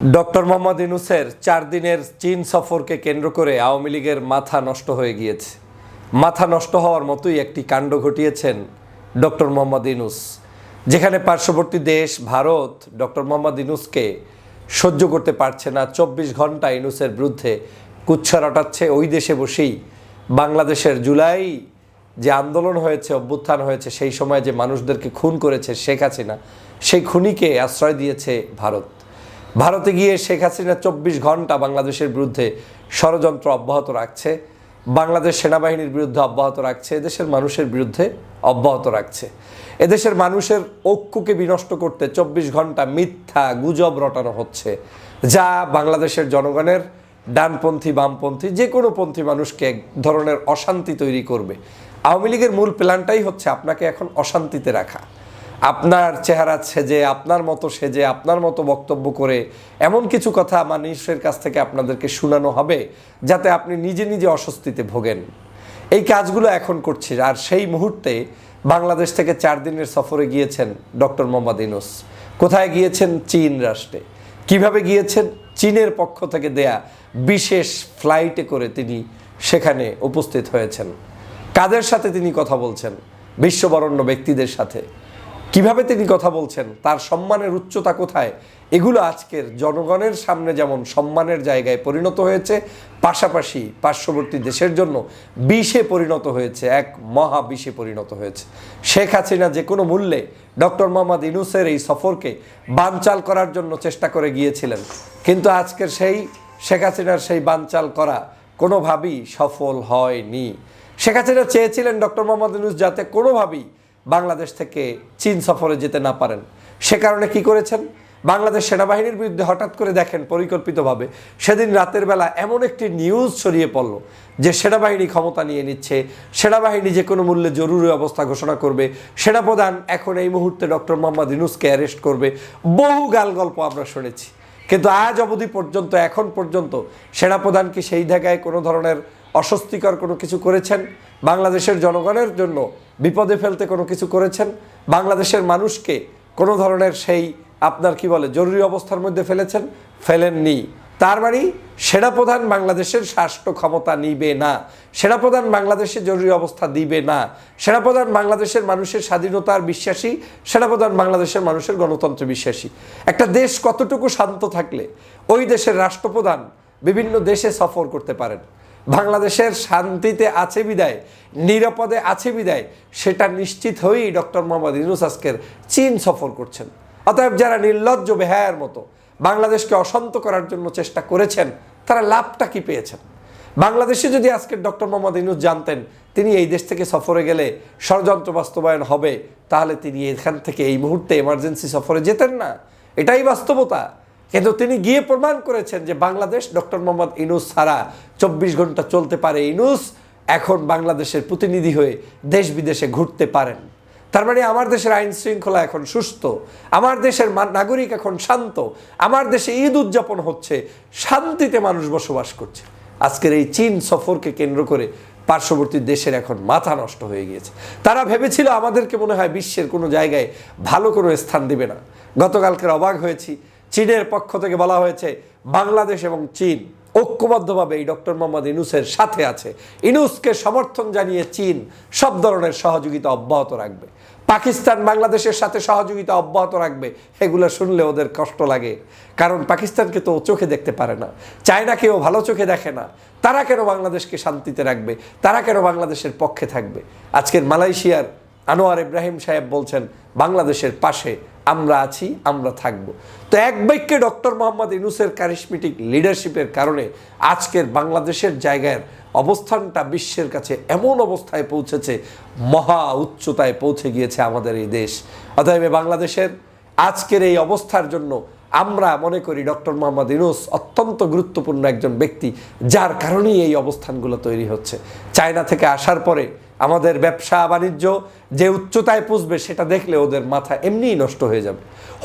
Doctor Mohammad ইনুসের চার দিনের চীন সফরকে কেন্দ্র করে আওয়ামী লীগের মাথা নষ্ট হয়ে গিয়েছে। মাথা নষ্ট হওয়ার মতোই একটি কাণ্ড ঘটিয়েছেন ডক্টর মোহাম্মদ ইনুস যেখানে পার্শ্ববর্তী দেশ ভারত ডক্টর মোহাম্মদ ইনুসকে সহ্য করতে পারছে না। চব্বিশ ঘণ্টা ইনুসের বিরুদ্ধে কুচ্ছা রটাচ্ছে ওই দেশে বসেই। বাংলাদেশের জুলাই যে আন্দোলন হয়েছে, অভ্যুত্থান হয়েছে, সেই সময় যে মানুষদেরকে খুন করেছে শেখ হাসিনা, সেই খুনিকে আশ্রয় দিয়েছে ভারত। ভারতে গিয়ে শেখ হাসিনা চব্বিশ ঘণ্টা বাংলাদেশের বিরুদ্ধে ষড়যন্ত্র অব্যাহত রাখছে। বাংলাদেশ সেনাবাহিনীর বিরুদ্ধে অব্যাহত রাখছে, এদেশের মানুষের বিরুদ্ধে অব্যাহত রাখছে। এদেশের মানুষের ঐক্যকে বিনষ্ট করতে চব্বিশ ঘণ্টা মিথ্যা গুজব রটানো হচ্ছে, যা বাংলাদেশের জনগণের ডানপন্থী, বামপন্থী, যে কোনো পন্থী মানুষকে এক ধরনের অশান্তি তৈরি করবে। আওয়ামী লীগের মূল প্ল্যানটাই হচ্ছে আপনাকে এখন অশান্তিতে রাখা। আপনার চেহারা সেজে, আপনার মতো সেজে, আপনার মতো বক্তব্য করে এমন কিছু কথা মানুষের কাছ থেকে আপনাদেরকে শোনানো হবে যাতে আপনি নিজে নিজে অস্বস্তিতে ভোগেন। এই কাজগুলো এখন করছি আর সেই মুহূর্তে বাংলাদেশ থেকে চার দিনের সফরে গিয়েছেন ডক্টর মোহাম্মদ ইনুস কোথায় গিয়েছেন? চীন রাষ্ট্রে। কীভাবে গিয়েছেন? চীনের পক্ষ থেকে দেয়া বিশেষ ফ্লাইটে করে তিনি সেখানে উপস্থিত হয়েছেন। কাদের সাথে তিনি কথা বলছেন? বিশ্ববরণ্য ব্যক্তিদের সাথে। কীভাবে তিনি কথা বলছেন? তার সম্মানের উচ্চতা কোথায়? এগুলো আজকের জনগণের সামনে যেমন সম্মানের জায়গায় পরিণত হয়েছে, পাশাপাশি পার্শ্ববর্তী দেশের জন্য বিষে পরিণত হয়েছে, এক মহা বিষে পরিণত হয়েছে। শেখ হাসিনা যে কোনো মূল্যে ডক্টর মোহাম্মদ ইনুসের এই সফরকে বানচাল করার জন্য চেষ্টা করে গিয়েছিলেন। কিন্তু আজকের সেই শেখ হাসিনার সেই বানচাল করা কোনোভাবেই সফল হয়নি। শেখ হাসিনা চেয়েছিলেন ডক্টর মোহাম্মদ ইনুস যাতে কোনোভাবেই বাংলাদেশ থেকে চীন সফরে যেতে না পারেন। সে কারণে কি করেছেন? বাংলাদেশ সেনাবাহিনীর বিরুদ্ধে হঠাৎ করে দেখেন পরিকল্পিতভাবে সেদিন রাতের বেলা এমন একটি নিউজ ছড়িয়ে পড়ল যে সেনাবাহিনী ক্ষমতা নিয়ে নিচ্ছে, সেনাবাহিনী যে কোনো মূল্যে জরুরি অবস্থা ঘোষণা করবে, সেনাপ্রধান এখন এই মুহূর্তে ডক্টর মোহাম্মদ ইনুসকে অ্যারেস্ট করবে, বহু গাল গল্প আমরা শুনেছি। কিন্তু আজ অবধি পর্যন্ত, এখন পর্যন্ত সেনাপ্রধান কি সেই জায়গায় কোনো ধরনের অস্বস্তিকর কোনো কিছু করেছেন, বাংলাদেশের জনগণের জন্য বিপদে ফেলতে কোনো কিছু করেছেন, বাংলাদেশের মানুষকে কোনো ধরনের সেই আপনার কি বলে জরুরি অবস্থার মধ্যে ফেলেছেন, ফেলেননি। তার মানে সেনাপ্রধান বাংলাদেশের স্বাস্থ্য ক্ষমতা নিবে না সেনাপ্রধান বাংলাদেশে জরুরি অবস্থা দিবে না সেনাপ্রধান বাংলাদেশের মানুষের স্বাধীনতার বিশ্বাসী সেনাপ্রধান বাংলাদেশের মানুষের গণতন্ত্র বিশ্বাসী। একটা দেশ কতটুকু শান্ত থাকলে ওই দেশের রাষ্ট্রপ্রধান বিভিন্ন দেশে সফর করতে পারেন। বাংলাদেশের শান্তিতে আছে বিদায়, নিরাপদে আছে বিদায়, সেটা নিশ্চিত হয়েই ডক্টর মোহাম্মদ ইউনুস আজকের চীন সফর করছেন। অতএব যারা নির্লজ্জ, বেহায়ের মতো বাংলাদেশকে অশান্ত করার জন্য চেষ্টা করেছেন, তারা লাভটা কি পেয়েছেন? বাংলাদেশে যদি আজকে ডক্টর মোহাম্মদ ইনুস জানতেন তিনি এই দেশ থেকে সফরে গেলে ষড়যন্ত্র বাস্তবায়ন হবে, তাহলে তিনি এখান থেকে এই মুহূর্তে এমার্জেন্সি সফরে যেতেন না। এটাই বাস্তবতা। কিন্তু তিনি গিয়ে প্রমাণ করেছেন যে বাংলাদেশ ডক্টর মোহাম্মদ ইনুস ছাড়া চব্বিশ ঘণ্টা চলতে পারে। ইনুস এখন বাংলাদেশের প্রতিনিধি হয়ে দেশ বিদেশে ঘুরতে পারেন। তার মানে আমার দেশের আইন শৃঙ্খলা এখন সুস্থ, আমার দেশের নাগরিক এখন শান্ত, আমার দেশে ঈদ উদযাপন হচ্ছে, শান্তিতে মানুষ বসবাস করছে। আজকের এই চীন সফরকে কেন্দ্র করে পার্শ্ববর্তী দেশের এখন মাথা নষ্ট হয়ে গিয়েছে। তারা ভেবেছিল আমাদেরকে মনে হয় বিশ্বের কোনো জায়গায় ভালো কোনো স্থান দিবে না। গতকালকের অবাক হয়েছি চীনের পক্ষ থেকে বলা হয়েছে, বাংলাদেশ এবং চীন ঐক্যবদ্ধভাবে এই ডক্টর মোহাম্মদ ইনুসের সাথে আছে। ইনুসকে সমর্থন জানিয়ে চীন সব ধরনের সহযোগিতা অব্যাহত রাখবে। পাকিস্তান বাংলাদেশের সাথে সহযোগিতা অব্যাহত রাখবে, এগুলো শুনলে ওদের কষ্ট লাগে। কারণ পাকিস্তানকে তো চোখে দেখতে পারে না। চায়নাকেও ভালো চোখে দেখে না। তারা কেন বাংলাদেশকে শান্তিতে রাখবে? তারা কেন বাংলাদেশের পক্ষে থাকবে? আজকের মালয়েশিয়ার আনোয়ার ইব্রাহিম সাহেব বলছেন, বাংলাদেশের পাশে আমরা আছি, আমরা থাকব। তো এক বাক্যে ডক্টর মোহাম্মদ ইনুসের ক্যারিসমেটিক লিডারশিপের কারণে আজকের বাংলাদেশের জায়গার অবস্থানটা বিশ্বের কাছে এমন অবস্থায় পৌঁছেছে, মহা উচ্চতায় পৌঁছে গিয়েছে আমাদের এই দেশ। অতএব বাংলাদেশের আজকের এই অবস্থার জন্য আমরা মনে করি ডক্টর মোহাম্মদ ইনুস অত্যন্ত গুরুত্বপূর্ণ একজন ব্যক্তি, যার কারণেই এই অবস্থানগুলো তৈরি হচ্ছে। চায়না থেকে আসার পরে আমাদের ব্যবসা বাণিজ্য যে উচ্চতায় পুষবে সেটা দেখলে ওদের মাথা এমনিই নষ্ট হয়ে যাবে।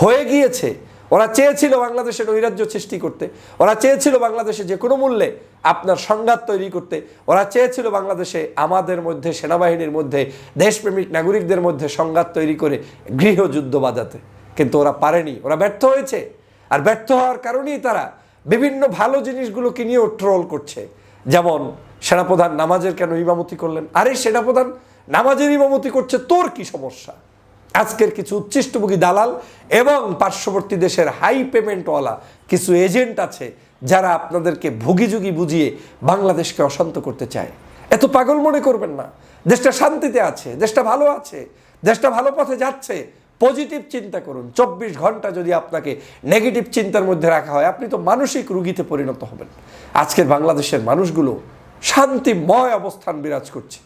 হয়ে গিয়েছে। ওরা চেয়েছিল বাংলাদেশের নৈরাজ্য সৃষ্টি করতে। ওরা চেয়েছিল বাংলাদেশে যে কোনো মূল্যে আপনার সংঘাত তৈরি করতে। ওরা চেয়েছিল বাংলাদেশে আমাদের মধ্যে, সেনাবাহিনীর মধ্যে, দেশপ্রেমিক নাগরিকদের মধ্যে সংঘাত তৈরি করে গৃহযুদ্ধ বাজাতে। কিন্তু ওরা পারেনি। ওরা ব্যর্থ হয়েছে। আর ব্যর্থ হওয়ার কারণেই তারা বিভিন্ন ভালো জিনিসগুলোকে নিয়েও ট্রোল করছে। যেমন সেনাপ্রধান নামাজের কেন ইমামতি করলেন? আরে সেনাপ্রধান, নামাজের ইমামতি করছে, তোর কি সমস্যা? আজকের কিছু উচ্ছিষ্টভোগী দালাল এবং পার্শ্ববর্তী দেশের হাই পেমেন্টওয়ালা কিছু এজেন্ট আছে যারা আপনাদেরকে ভুগিযুগি বুঝিয়ে বাংলাদেশকে অশান্ত করতে চায়। এত পাগল মনে করবেন না। দেশটা শান্তিতে আছে, দেশটা ভালো আছে, দেশটা ভালো পথে যাচ্ছে। পজিটিভ চিন্তা করুন। চব্বিশ ঘণ্টা যদি আপনাকে নেগেটিভ চিন্তার মধ্যে রাখা হয়, আপনি তো মানসিক রুগীতে পরিণত হবেন। আজকের বাংলাদেশের মানুষগুলো শান্তিময় অবস্থান বিরাজ করছে।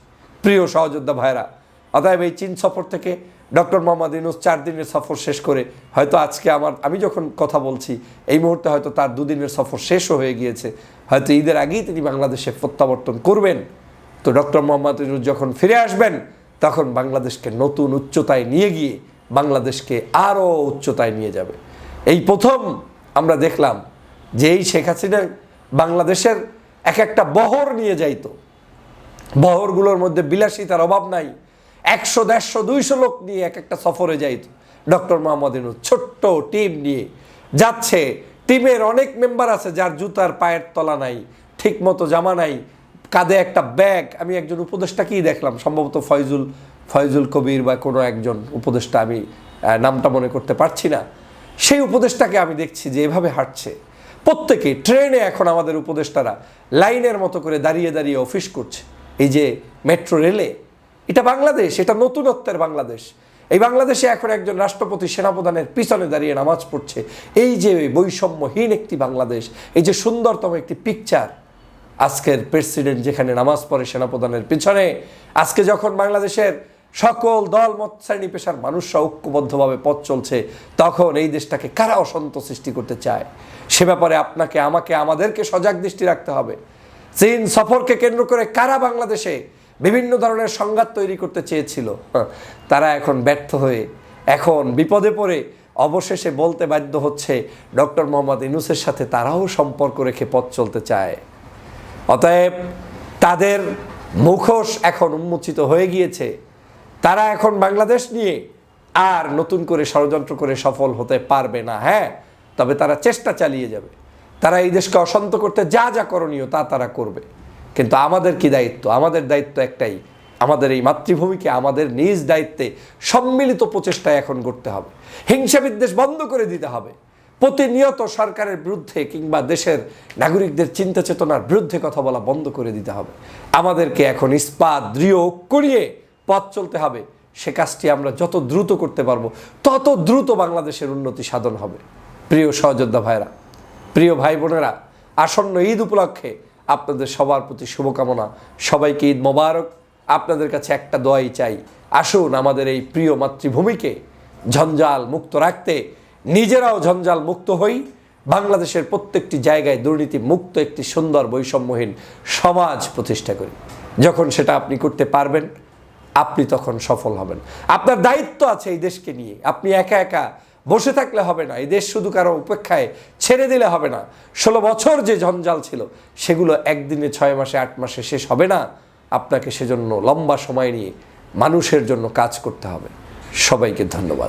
প্রিয় সহযোদ্ধা ভাইরা অতএব এই চীন সফর থেকে ডক্টর মোহাম্মদ ইনুস চার দিনের সফর শেষ করে হয়তো আজকে আমার, আমি যখন কথা বলছি, এই মুহূর্তে হয়তো তার দুদিনের সফর শেষও হয়ে গিয়েছে। হয়তো ঈদের আগেই তিনি বাংলাদেশে প্রত্যাবর্তন করবেন। তো ডক্টর মোহাম্মদ ইনুস যখন ফিরে আসবেন, তখন বাংলাদেশকে নতুন উচ্চতায় নিয়ে গিয়ে বাংলাদেশকে আরও উচ্চতায় নিয়ে যাবে। এই প্রথম আমরা দেখলাম যে এই শেখ হাসিনা বাংলাদেশের এক একটা বহর নিয়ে যাইত। বহরগুলোর মধ্যে বিলাসিতার অভাব নাই। একশো, দেড়শো, দুইশো লোক নিয়ে এক একটা সফরে যাইত। ডক্টর মোহাম্মদ ছোট্ট টিম নিয়ে। যাচ্ছে, টিমের অনেক মেম্বার আছে যার জুতার পায়ের তলা নাই ঠিক মতো জামা নাই, কাঁধে একটা ব্যাগ। আমি একজন উপদেষ্টাকেই দেখলাম, সম্ভবত ফয়জুল ফয়জুল কবির বা কোনো একজন উপদেষ্টা, আমি নামটা মনে করতে পারছি না। সেই উপদেষ্টাকে আমি দেখছি যে এভাবে হাঁটছে। প্রত্যেকে ট্রেনে এখন আমাদের উপদেষ্টারা লাইনের মতো করে দাঁড়িয়ে দাঁড়িয়ে অফিস করছে। এই যে মেট্রো রেলে, এটা বাংলাদেশ, এটা নতুনত্বের বাংলাদেশ। এই বাংলাদেশে এখন একজন রাষ্ট্রপতি সেনাপ্রধানের পিছনে দাঁড়িয়ে নামাজ পড়ছে। এই যে বৈষম্যহীন একটি বাংলাদেশ, এই যে সুন্দরতম একটি পিকচার আজকের প্রেসিডেন্ট যেখানে নামাজ পড়ে সেনাপ্রধানের পিছনে, আজকে যখন বাংলাদেশের সকল দল মত শ্রেণি পেশার মানুষরা ঐক্যবদ্ধভাবে পথ চলছে তখন এই দেশটাকে কারা অসন্ত সৃষ্টি করতে চায়? সে ব্যাপারে আপনাকে আমাকে আমাদেরকে সজাগ দৃষ্টি রাখতে হবে। চীন সফরকে কেন্দ্র করে কারা বাংলাদেশে বিভিন্ন ধরনের সংঘাত তৈরি করতে চেয়েছিল? হ্যাঁ, তারা এখন ব্যর্থ হয়ে এখন বিপদে পড়ে অবশেষে বলতে বাধ্য হচ্ছে ডক্টর মোহাম্মদ ইনুসের সাথে তারাও সম্পর্ক রেখে পথ চলতে চায়। অতএব তাদের মুখোশ এখন উন্মোচিত হয়ে গিয়েছে। তারা এখন বাংলাদেশ নিয়ে আর নতুন করে ষড়যন্ত্র করে সফল হতে পারবে না হ্যাঁ? তবে তারা চেষ্টা চালিয়ে যাবে। তারা এই দেশকে অশান্ত করতে যা যা করণীয় তা তারা করবে। কিন্তু আমাদের কি দায়িত্ব? আমাদের দায়িত্ব একটাই। আমাদের এই মাতৃভূমিকে আমাদের নিজ দায়িত্বে সম্মিলিত প্রচেষ্টায় এখন করতে হবে। হিংসা বিদ্বেষ বন্ধ করে দিতে হবে। প্রতিনিয়ত সরকারের বিরুদ্ধে কিংবা দেশের নাগরিকদের চিন্তা চেতনার বিরুদ্ধে কথা বলা বন্ধ করে দিতে হবে। আমাদেরকে এখন ইস্পাত, দৃঢ় নিয়ে পথ চলতে হবে। সে কাজটি আমরা যত দ্রুত করতে পারব, তত দ্রুত বাংলাদেশের উন্নতি সাধন হবে। প্রিয় সহযোদ্ধা ভাইরা, প্রিয় ভাই বোনেরা, আসন্ন ঈদ উপলক্ষে আপনাদের সবার প্রতি শুভকামনা। সবাইকে ঈদ মোবারক। আপনাদের কাছে একটা দোয়াই চাই, আসুন আমাদের এই প্রিয় মাতৃভূমিকে ঝঞ্ঝাল মুক্ত রাখতে। নিজেরাও ঝঞ্ঝাল মুক্ত হই। বাংলাদেশের প্রত্যেকটি জায়গায় দুর্নীতি মুক্ত একটি সুন্দর বৈষম্যহীন সমাজ প্রতিষ্ঠা করি। যখন সেটা আপনি করতে পারবেন আপনি তখন সফল হবেন। আপনার দায়িত্ব আছে এই দেশকে নিয়ে। আপনি একা একা বসে থাকলে হবে না। এই দেশ শুধু কারও উপেক্ষায় ছেড়ে দিলে হবে না। ষোলো বছর যে জঞ্জাল ছিল, সেগুলো একদিনে ছয় মাসে, আট মাসে শেষ হবে না। আপনাকে সেজন্য লম্বা সময় নিয়ে মানুষের জন্য কাজ করতে হবে। সবাইকে ধন্যবাদ।